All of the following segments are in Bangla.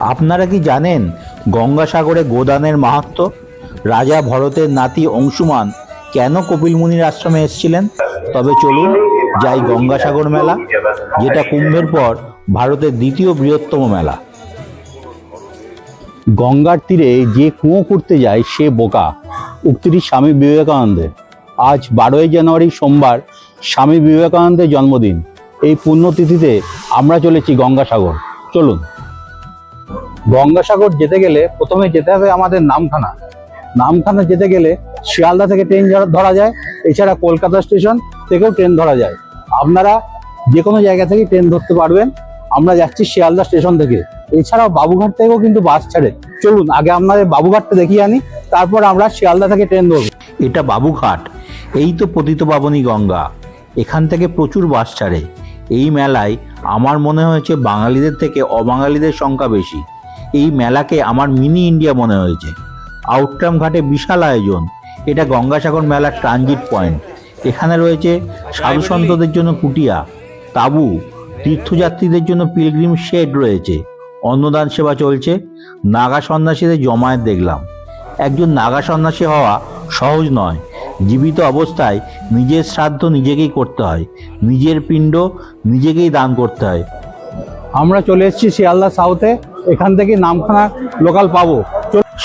আপনারা কি জানেন গঙ্গাসাগরে গোদানের মাহাত্ম? রাজা ভরতের নাতি অংশুমান কেন কপিল মুনির আশ্রমে এসেছিলেন? তবে চলুন যাই গঙ্গাসাগর মেলা, যেটা কুম্ভের পর ভারতের দ্বিতীয় বৃহত্তম মেলা। গঙ্গার তীরে যে কুঁয়ো করতে যায় সে বোকা। উক্তিটি স্বামী বিবেকানন্দের। আজ বারোই জানুয়ারি সোমবার স্বামী বিবেকানন্দের জন্মদিন। এই পুণ্যতিথিতে আমরা চলেছি গঙ্গাসাগর। চলুন। গঙ্গাসাগর যেতে গেলে প্রথমে যেতে হবে আমাদের নামখানা। নামখানা যেতে গেলে শিয়ালদা থেকে ট্রেন ধরা- যায়, এছাড়া কলকাতা স্টেশন থেকেও ট্রেন ধরা যায়। আপনারা যে কোনো জায়গা থেকে ট্রেন ধরতে পারবেন। আমরা যাচ্ছি শিয়ালদা স্টেশন থেকে। এছাড়াও বাবুঘাট থেকেও কিন্তু বাস ছাড়ে। চলুন, আগে আপনাদের বাবুঘাটটা দেখিয়ে আনি, তারপর আমরা শিয়ালদা থেকে ট্রেন ধরবো। এটা বাবুঘাট। এই তো পতিত পাবনী গঙ্গা। এখান থেকে প্রচুর বাস ছাড়ে। এই মেলায় আমার মনে হয়েছে বাঙালিদের থেকে অবাঙালিদের সংখ্যা বেশি। এই মেলাকে আমার মিনি ইন্ডিয়া মনে হয়েছে। আউটরাম ঘাটে বিশাল আয়োজন। এটা গঙ্গাসাগর মেলার ট্রানজিট পয়েন্ট এখানে রয়েছে সাধু সন্তদের জন্য কুটিয়া, তাঁবু, তীর্থযাত্রীদের জন্য পিলগ্রিম শেড রয়েছে। অন্নদান সেবা চলছে। নাগা সন্ন্যাসীদের জমায়েত দেখলাম। একজন নাগা সন্ন্যাসী হওয়া সহজ নয়। জীবিত অবস্থায় নিজের শ্রাদ্ধ নিজেকেই করতে হয়। নিজের পিণ্ড নিজেকেই দান করতে হয়। আমরা চলে এসেছি শিয়ালদা সাউথে এখান থেকে নামখানা লোকাল পাবো।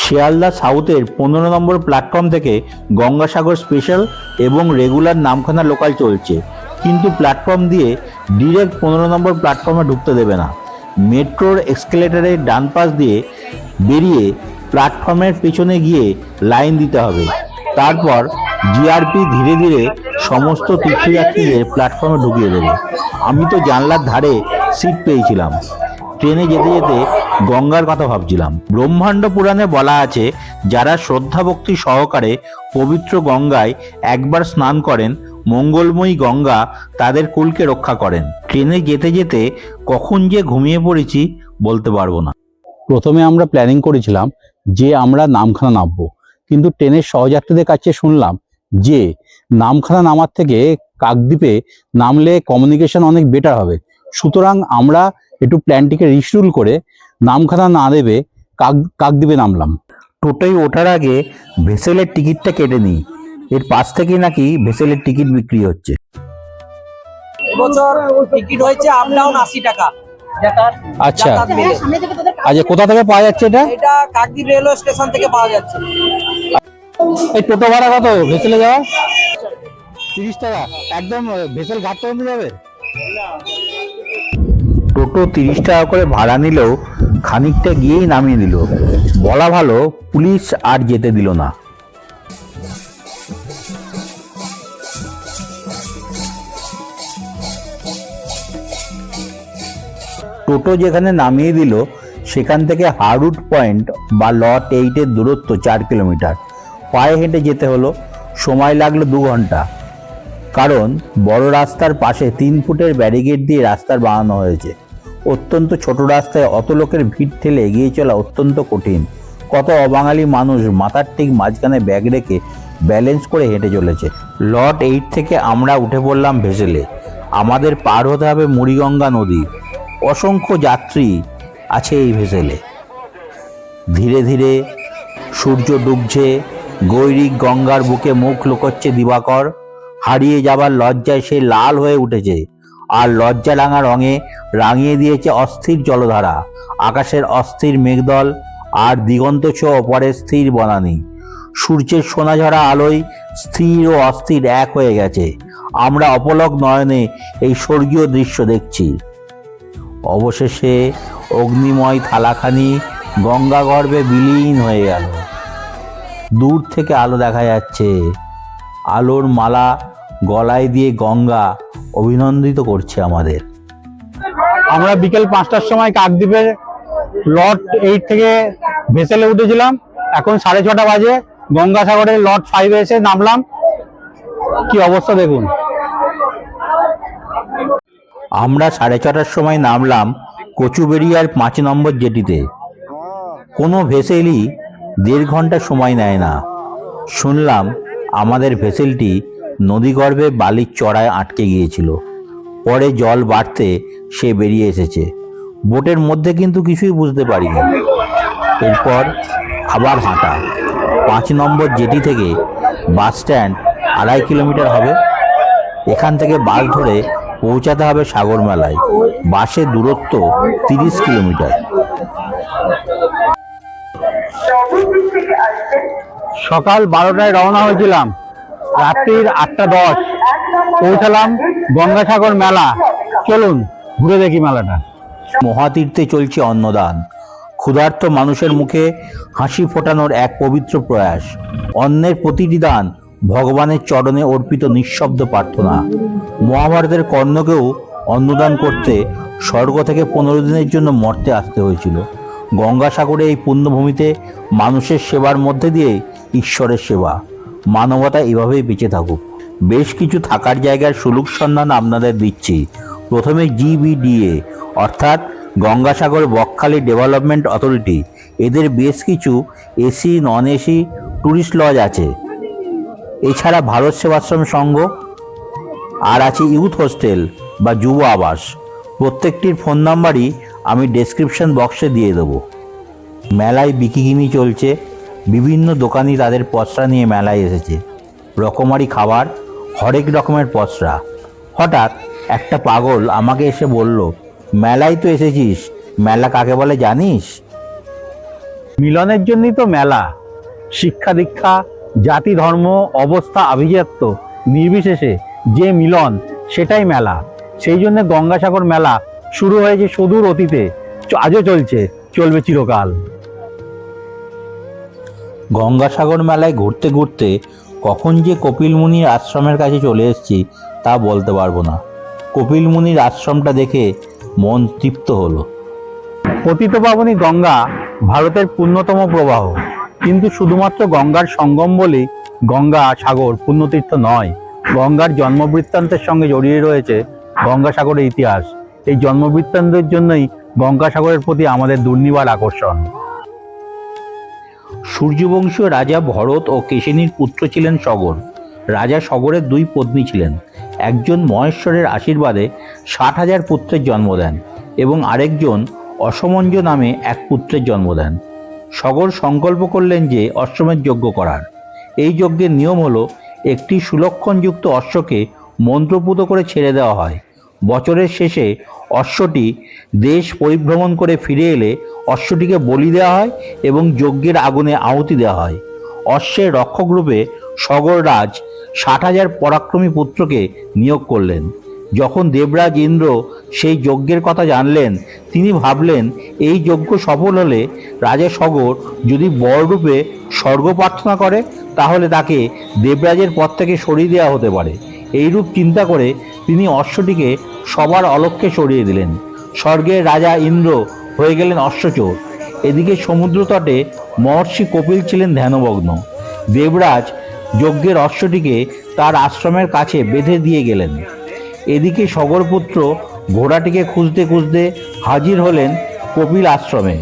শিয়ালদা সাউথের পনেরো নম্বর প্ল্যাটফর্ম থেকে গঙ্গাসাগর স্পেশাল এবং রেগুলার নামখানা লোকাল চলছে। কিন্তু প্ল্যাটফর্ম দিয়ে ডিরেক্ট পনেরো নম্বর প্ল্যাটফর্মে ঢুকতে দেবে না। মেট্রোর এক্সকেলেটারের ডান পাশ দিয়ে বেরিয়ে প্ল্যাটফর্মের পেছনে গিয়ে লাইন দিতে হবে। তারপর জিআরপি ধীরে ধীরে সমস্ত তীর্থযাত্রীদের প্ল্যাটফর্মে ঢুকিয়ে দেবে। আমি তো জানলার ধারে সিট পেয়েছিলাম। ট্রেনে যেতে যেতে গঙ্গার কথা ভাবছিলাম। ব্রহ্মাণ্ড পুরাণে বলা আছে, যারা শ্রদ্ধা ভক্তি সহকারে পবিত্র গঙ্গায় একবার স্নান করেন, মঙ্গলময়ী গঙ্গা তাদের কুলকে রক্ষা করেন। ট্রেনে যেতে যেতে কখন যে ঘুমিয়ে পড়েছি বলতে পারব না। প্রথমে আমরা প্ল্যানিং করেছিলাম যে আমরা নামখানা নামবো। কিন্তু ট্রেনের সহযাত্রীদের কাছে শুনলাম যে নামখানা নামার থেকে কাকদ্বীপে নামলে কমিউনিকেশন অনেক বেটার হবে। সুতরাং আমরা একটু প্ল্যানটিকে রিশিডিউল করে নামখানা না দেবে কাক কাকদ্বীপে নামলাম। টোটোয় ওঠার আগে ভেসেলের টিকিটটা কেটে নিই। এর পাশ থেকে নাকি ভেসেলের টিকিট বিক্রি হচ্ছে। এবছর টিকিট হয়েছে আপ ডাউন আশি টাকা। আচ্ছা। আচ্ছা কোথা থেকে পাওয়া যাচ্ছে এটা? এটা কাকদ্বীপ রেলওয়ে স্টেশন থেকে পাওয়া যাচ্ছে। এই টোটো ভাড়া কত? ভেসেলে যাওয়া তিরিশ টাকা। একদম ভেসেল ঘাট পর্যন্ত যাবে? টোটো তিরিশ টাকা করে ভাড়া নিলেও খানিকটা গিয়েই নামিয়ে দিল। বলা ভালো পুলিশ আর যেতে দিল না। টোটো যেখানে নামিয়ে দিল, সেখান থেকে হারুট পয়েন্ট বা লট এইটের দূরত্ব চার কিলোমিটার। পায়ে হেঁটে যেতে হলো, সময় লাগল দু ঘণ্টা। কারণ বড় রাস্তার পাশে তিন ফুটের ব্যারিকেড দিয়ে রাস্তার বানানো হয়েছে। অত্যন্ত ছোট রাস্তায় অত লোকের ভিড় ঠেলে এগিয়ে চলা অত্যন্ত কঠিন। কত অবাঙালি মানুষ মাথার ঠিক মাঝখানে ব্যাগ রেখে ব্যালেন্স করে হেঁটে চলেছে। লট এইট থেকে আমরা উঠে পড়লাম ভেসেলে। আমাদের পার হতে হবে মুড়িগঙ্গা নদী। অসংখ্য যাত্রী আছে এই ভেসেলে। ধীরে ধীরে সূর্য ডুবছে, গৈরিক গঙ্গার বুকে মুখ লুকোচ্ছে দিবাকর। হারিয়ে যাবার লজ্জায় সে লাল হয়ে উঠেছে। আর লজ্জা রাঙা রঙে রাঙিয়ে দিয়েছে অস্থির জলধারা। আকাশের অস্থির মেঘদল আর দিগন্ত ছোঁয় পরে স্থির বনানি। সূর্যের সোনাঝরা আলোয় স্থির ও অস্থির এক হয়ে গেছে। আমরা অপলক নয়নে এই স্বর্গীয় দৃশ্য দেখছি। অবশেষে অগ্নিময় থালাখানি গঙ্গা গর্ভে বিলীন হয়ে গেল। দূর থেকে আলো দেখা যাচ্ছে। আলোর মালা গলায় দিয়ে গঙ্গা অভিনন্দিত করছে আমাদের। আমরা বিকেল পাঁচটার সময় কাকদ্বীপের লট এইট থেকে ভেসেলে উঠেছিলাম। এখন সাড়ে ছটা বাজে। গঙ্গাসাগরের লট ফাইভে এসে নামলাম। কি অবস্থা দেখুন। আমরা সাড়ে ছটার সময় নামলাম কচুবেড়িয়ার পাঁচ নম্বর জেটিতে। কোনো ভেসেলই দেড় ঘণ্টা সময় নেয় না। শুনলাম আমাদের ভেসেলটি নদীগর্ভে বালির চড়ায় আটকে গিয়েছিল। পরে জল বাড়তে সে বেরিয়ে এসেছে। বোটের মধ্যে কিন্তু কিছুই বুঝতে পারিনি। এরপর আবার হাঁটা। পাঁচ নম্বর জেটি থেকে বাস স্ট্যান্ড আড়াই কিলোমিটার হবে। এখান থেকে বাস ধরে পৌঁছাতে হবে সাগর মেলায় বাসের দূরত্ব তিরিশ কিলোমিটার। সকাল বারোটায় রওনা হয়েছিলাম। রাত্রির আটটা দশ পৌঁছালাম গঙ্গাসাগর মেলা। চলুন, ঘুরে দেখি মেলাটা। মহাতীর্থে চলছে অন্নদান। ক্ষুধার্ত মানুষের মুখে হাসি ফোটানোর এক পবিত্র প্রয়াস। অন্নের প্রতিটি দান ভগবানের চরণে অর্পিত নিঃশব্দ প্রার্থনা। মহাভারতের কর্ণকেও অন্নদান করতে স্বর্গ থেকে পনেরো দিনের জন্য মর্তে আসতে হয়েছিল। গঙ্গাসাগরে এই পুণ্যভূমিতে মানুষের সেবার মধ্যে দিয়ে ঈশ্বরের সেবা। মানবতা এভাবেই বেঁচে থাকুক। বেশ কিছু থাকার জায়গার সুলুক সন্ধান আপনাদের দিচ্ছি। প্রথমে জিবিডিএ অর্থাৎ গঙ্গাসাগর বকখালি ডেভেলপমেন্ট অথরিটি। এদের বেশ কিছু AC non AC tourist lodge আছে। এছাড়া ভারত সেবাশ্রম সংঘ, আর আছে ইউথ হোস্টেল বা যুব আবাস। প্রত্যেকটির ফোন নাম্বারই আমি ডেসক্রিপশন বক্সে দিয়ে দেবো। মেলায় বিকিকিনি চলছে। বিভিন্ন দোকানি তাদের পসরা নিয়ে মেলায় এসেছে। রকমারি খাবার, হরেক রকমের পসরা হঠাৎ একটা পাগল আমাকে এসে বলল, মেলায় তো এসেছিস, মেলা কাকে বলে জানিস? মিলনের জন্যই তো মেলা। শিক্ষা দীক্ষা, জাতি ধর্ম, অবস্থা আভিজাত্য, নির্বিশেষে যে মিলন, সেটাই মেলা। সেই জন্য গঙ্গাসাগর মেলা শুরু হয়েছে সুদূর অতীতে। আজও চলছে, চলবে চিরকাল। গঙ্গাসাগর মেলায় ঘুরতে ঘুরতে কখন যে কপিল মুনির আশ্রমের কাছে চলে এসেছি তা বলতে পারব না। কপিল মুনির আশ্রমটা দেখে মন তৃপ্ত হলো। পতিত পাবনী গঙ্গা ভারতের পূর্ণতম প্রবাহ। কিন্তু শুধুমাত্র গঙ্গার সঙ্গম বলেই গঙ্গা সাগর পুণ্যতীর্থ নয়, গঙ্গার জন্মবৃত্তান্তের সঙ্গে জড়িয়ে রয়েছে গঙ্গাসাগরের ইতিহাস। এই জন্মবৃত্তান্তের জন্যই গঙ্গাসাগরের প্রতি আমাদের দুর্নিবার আকর্ষণ। সূর্যবংশীয় রাজা ভরত ও কেশিনীর পুত্র ছিলেন সগর। রাজা সগরের দুই পত্নী ছিলেন। একজন মহেশ্বরের আশীর্বাদে ষাট হাজার পুত্রের জন্ম দেন এবং আরেকজন অসমঞ্জ নামে এক পুত্রের জন্ম দেন। সগর সংকল্প করলেন যে অশ্বমের যজ্ঞ করার। এই যজ্ঞের নিয়ম হলো, একটি সুলক্ষণযুক্ত অশ্বকে মন্ত্রপুত করে ছেড়ে দেওয়া হয়। বছরের শেষে অশ্বটি দেশ পরিভ্রমণ করে ফিরে এলে অশ্বটিকে বলি দেওয়া হয় এবং যজ্ঞের আগুনে আহুতি দেওয়া হয়। অশ্বের রক্ষক রূপে সগর রাজ ষাট হাজার পরাক্রমী পুত্রকে নিয়োগ করলেন। যখন দেবরাজ ইন্দ্র সেই যজ্ঞের কথা জানলেন, তিনি ভাবলেন, এই যজ্ঞ সফল হলে রাজা সগর যদি বররূপে স্বর্গ প্রার্থনা করে, তাহলে তাকে দেবরাজের পদ থেকে সরিয়ে দেওয়া হতে পারে। এইরূপ চিন্তা করে তিনি অশ্বটিকে সবার অলক্ষ্যে সরিয়ে দিলেন। স্বর্গের রাজা ইন্দ্র হয়ে গেলেন অশ্বচোর। এদিকে সমুদ্র তটে মহর্ষি কপিল ছিলেন ধ্যানমগ্ন। দেবরাজ যজ্ঞের অশ্বটিকে তার আশ্রমের কাছে বেঁধে দিয়ে গেলেন। এদিকে সগরপুত্র ঘোড়াটিকে খুঁজতে খুঁজতে হাজির হলেন কপিল আশ্রমে।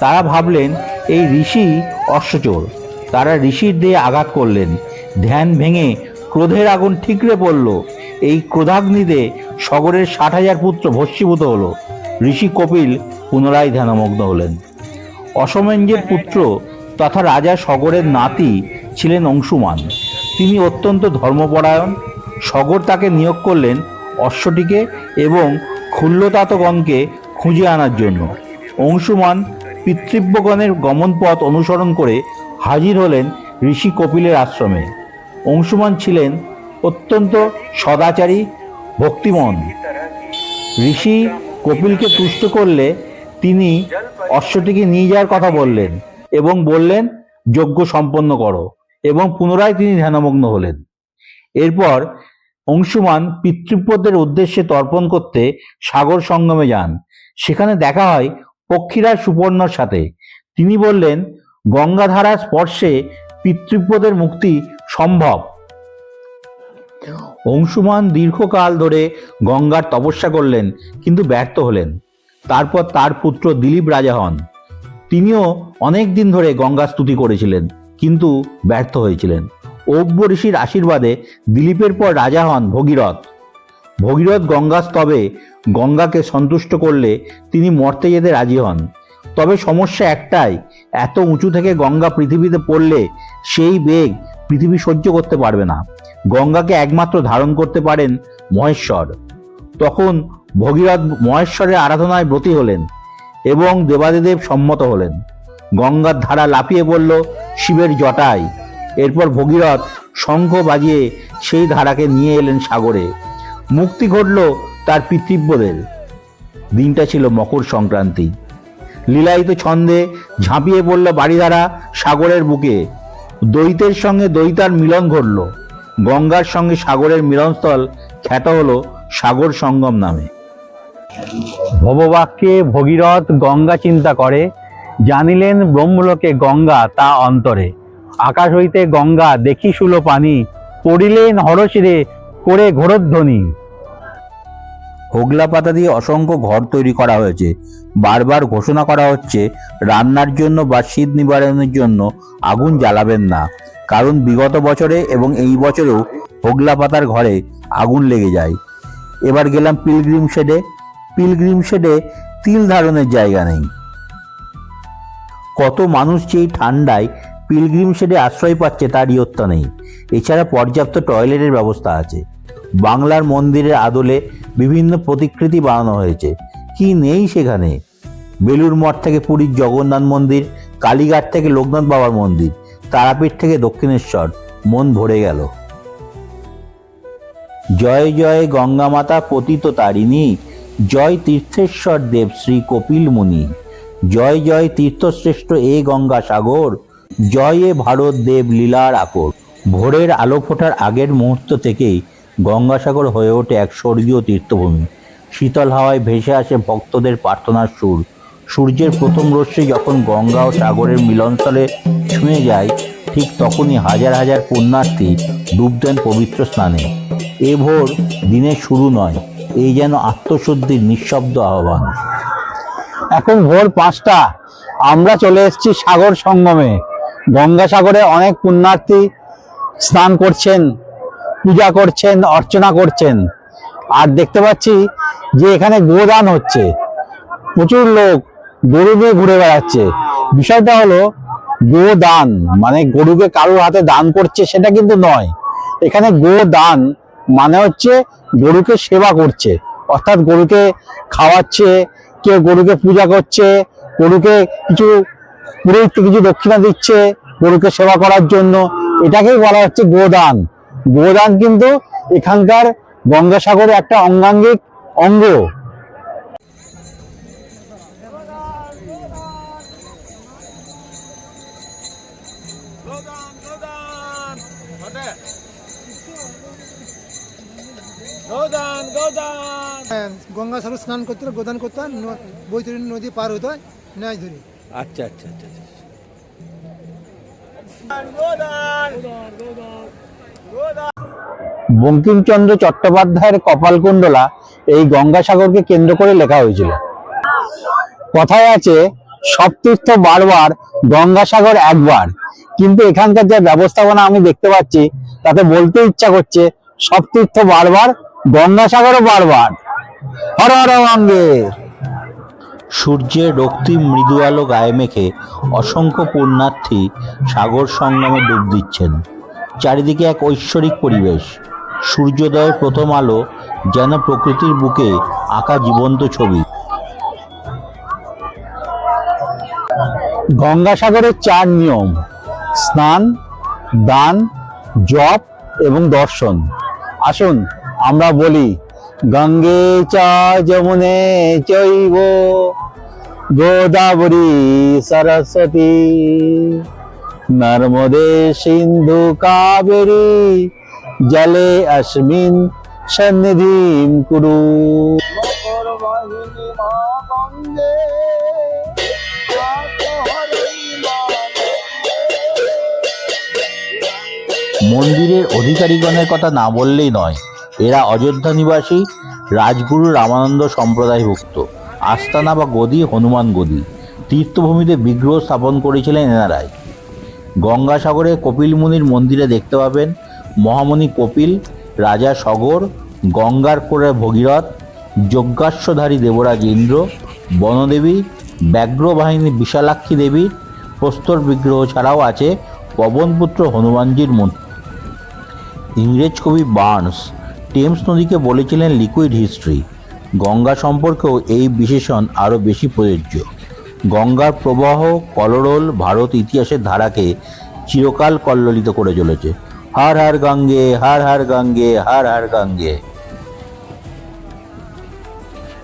তারা ভাবলেন, এই ঋষি অশ্বচোর। তারা ঋষির দিয়ে আঘাত করলেন। ধ্যান ভেঙে ক্রোধের আগুন ঠিকরে পড়ল। এই ক্রোধাগ্নিতে সগরের ষাট হাজার পুত্র ভস্মীভূত হল। ঋষি কপিল পুনরায় ধ্যানমগ্ন হলেন। অসমেঞ্জের পুত্র তথা রাজা সগরের নাতি ছিলেন অংশুমান। তিনি অত্যন্ত ধর্মপরায়ণ। সগর তাকে নিয়োগ করলেন অশ্বটিকে এবং ক্ষুল্লতাতগণকে খুঁজে আনার জন্য। অংশুমান পিতৃব্যগণের গমনপথ অনুসরণ করে হাজির হলেন ঋষি কপিলের আশ্রমে। অংশুমান ছিলেন অত্যন্ত সদাচারী, ভক্তিমন। ঋষি কপিলকে তুষ্ট করলে তিনি অশ্বটিকে নিয়ে যাওয়ার কথা বললেন এবং বললেন, যজ্ঞ সম্পন্ন করো। এবং পুনরায় তিনি ধ্যানমগ্ন হলেন। এরপর অংশুমান পিতৃপদের উদ্দেশ্যে তর্পণ করতে সাগর সঙ্গমে যান। সেখানে দেখা হয় পক্ষীরা সুপর্ণর সাথে। তিনি বললেন গঙ্গাধারা স্পর্শে পিতৃপদের মুক্তি সম্ভব। অংশুমান দীর্ঘকাল ধরে গঙ্গার তপস্যা করলেন, কিন্তু ব্যর্থ হলেন। তারপর তার পুত্র দিলীপ রাজা হন। তিনিও অনেক দিন ধরে গঙ্গা স্তুতি করেছিলেন, কিন্তু ব্যর্থ হয়েছিলেন। ঔব্য ঋষির আশীর্বাদে দিলীপের পর রাজা হন ভগীরথ। ভগীরথ গঙ্গা স্তবে গঙ্গাকে সন্তুষ্ট করলে তিনি মর্তে যেতে রাজি হন। তবে সমস্যা একটাই, এত উঁচু থেকে গঙ্গা পৃথিবীতে পড়লে সেই বেগ পৃথিবী সহ্য করতে পারবে না। গঙ্গাকে একমাত্র ধারণ করতে পারেন মহেশ্বর। তখন ভগীরথ মহেশ্বরের আরাধনায় ব্রতী হলেন এবং দেবাদিদেব সম্মত হলেন। গঙ্গার ধারা লাফিয়ে পড়ল শিবের জটায়। এরপর ভগীরথ শঙ্খ বাজিয়ে সেই ধারাকে নিয়ে এলেন সাগরে। মুক্তি ঘটল তার পিতৃব্যদের। দিনটা ছিল মকর সংক্রান্তি। লীলায়িত ছন্দে ঝাঁপিয়ে পড়ল বাড়িধারা সাগরের বুকে। দৈতের সঙ্গে দৈতার মিলন ঘটল। গঙ্গার সঙ্গে সাগরের মিলনস্থল খ্যাত হলো সাগর সঙ্গম নামে। ভববাক্যে ভগীরথ গঙ্গা চিন্তা করে, জানিলেন ব্রহ্মলোকে গঙ্গা তা অন্তরে। আকাশ হইতে গঙ্গা দেখি শুলো পানি, পড়িলেন হরশিরে করে ঘোরধ্বনি। হোগলা পাতা দিয়ে অসংখ্য ঘর তৈরি করা হয়েছে। বারবার ঘোষণা করা হচ্ছে, রান্নার জন্য বা শীত নিবারণের জন্য আগুন জ্বালাবেন না। কারণ বিগত বছরে এবং এই বছরেও হোগলা পাতার ঘরে আগুন লেগে যায়। এবার গেলাম পিলগ্রিম শেডে। পিলগ্রিম শেডে তিল ধারণের জায়গা নেই। কত মানুষ যে এই ঠান্ডায় পিলগ্রিম শেডে আশ্রয় পাচ্ছে তার ইয়ত্তা নেই। এছাড়া পর্যাপ্ত টয়লেটের ব্যবস্থা আছে। বাংলার মন্দিরের আদলে বিভিন্ন প্রতিকৃতি বানানো হয়েছে। কি নেই সেখানে? বেলুর মঠ থেকে পুরীর জগন্নাথ মন্দির, কালীঘাট থেকে লোকনাথ বাবার মন্দির তারাপীঠ থেকে দক্ষিণেশ্বর, মন ভরে গেল। জয় জয় গঙ্গা মাতা পতিত তারিণী, জয় তীর্থেশ্বর দেব শ্রী কপিল মুনি, জয় জয় তীর্থশ্রেষ্ঠ এ গঙ্গা সাগর, জয় এ ভারত দেব লীলার আকর। ভোরের আলো ফোটার আগের মুহূর্ত থেকেই গঙ্গাসাগর হয়ে ওঠে এক স্বর্গীয় তীর্থভূমি। শীতল হাওয়ায় ভেসে আসে ভক্তদের প্রার্থনার সুর। সূর্যের প্রথম রশ্মি যখন গঙ্গা ও সাগরের মিলনস্থলে ছুঁয়ে যায়, ঠিক তখনই হাজার হাজার পুণ্যার্থী ডুব দেন পবিত্র স্নানে। এ ভোর দিনের শুরু নয়, এই যেন আত্মশুদ্ধির নিঃশব্দ আহ্বান। এখন ভোর পাঁচটা, আমরা চলে এসেছি সাগর সঙ্গমে। গঙ্গাসাগরে অনেক পুণ্যার্থী স্নান করছেন, পূজা করছেন, অর্চনা করছেন। আর দেখতে পাচ্ছি যে এখানে গোদান হচ্ছে। প্রচুর লোক গরু নিয়ে ঘুরে বেড়াচ্ছে। বিষয়টা হলো গোদান মানে গরুকে কারোর হাতে দান করছে সেটা কিন্তু নয়। এখানে গোদান মানে হচ্ছে গরুকে সেবা করছে। অর্থাৎ গরুকে খাওয়াচ্ছে, কেউ গরুকে পূজা করছে, গরুকে কিছু পুরোহিতকে কিছু দক্ষিণা দিচ্ছে গরুকে সেবা করার জন্য। এটাকেই বলা হচ্ছে গোদান গোদান কিন্তু এখানকার গঙ্গাসাগরে একটা অঙ্গাঙ্গিক অঙ্গ। গোদান গোদান। ঘটে। গোদান গোদান। হ্যাঁ, গঙ্গা সাগর স্নান করতে গোদান করতে বৈতরণী নদী পার হতে ন্যায় ধরে। আচ্ছা আচ্ছা আচ্ছা আচ্ছা। গোদান গোদান। বঙ্কিমচন্দ্র চট্টোপাধ্যায়ের কপালকুণ্ডলা এই গঙ্গাসাগরকে কেন্দ্র করে লেখা হয়েছিল। কথায় আছে সব তীর্থ বারবার গঙ্গাসাগর একবার কিন্তু এখানকার যে ব্যবস্থাপনা আমি দেখতে পাচ্ছি তাতে বলতে ইচ্ছা করছে সব তীর্থ বারবার গঙ্গাসাগরও বারবার। হর হর গঙ্গে সূর্যের রক্তিম মৃদু আলো গায়ে মেখে অসংখ্য পুণ্যার্থী সাগর সঙ্গমে ডুব দিচ্ছেন। চারিদিকে এক ঐশ্বরিক পরিবেশ। সূর্যোদয়ের প্রথম আলো যেন প্রকৃতির বুকে আঁকা জীবন্ত ছবি। গঙ্গাসাগরের চার নিয়ম। স্নান, দান, জপ এবং দর্শন। আসুন, আমরা বলি, গঙ্গে চ যমুনে চৈব, গোদাবরী সরস্বতী, নর্মদে সিন্ধু কাবেরী, জলে অস্মিন সন্নিধিম কুরু। মন্দিরের অধিকারীগণের কথা না বললেই নয়। এরা অযোধ্যা নিবাসী, রাজগুরু রামানন্দ সম্প্রদায়ভুক্ত। আস্তানা বা গদি, হনুমান গদি। তীর্থভূমিতে বিগ্রহ স্থাপন করেছিলেন এনারাই। গঙ্গাসাগরে কপিল মুনির মন্দিরে দেখতে পাবেন মহামণি কপিল, রাজা সগর, গঙ্গার করে ভগীরথ, যজ্ঞাশ্বধারী দেবরাজ ইন্দ্র, বনদেবী ব্যাঘ্র বাহিনী বিশালাক্ষী দেবীর প্রস্তর বিগ্রহ ছাড়াও আছে পবনপুত্র হনুমানজির মূর্তি। ইংরেজ কবি বার্নস টেমস নদীকে বলেছিলেন লিকুইড হিস্ট্রি। গঙ্গা সম্পর্কেও এই বিশেষণ আরও বেশি প্রযোজ্য। গঙ্গার প্রবাহ, কলরোল ভারত ইতিহাসের ধারাকে চিরকাল কল্লোলিত করে চলেছে। হার হার গঙ্গে, হার হার গঙ্গে, হার হার গঙ্গে।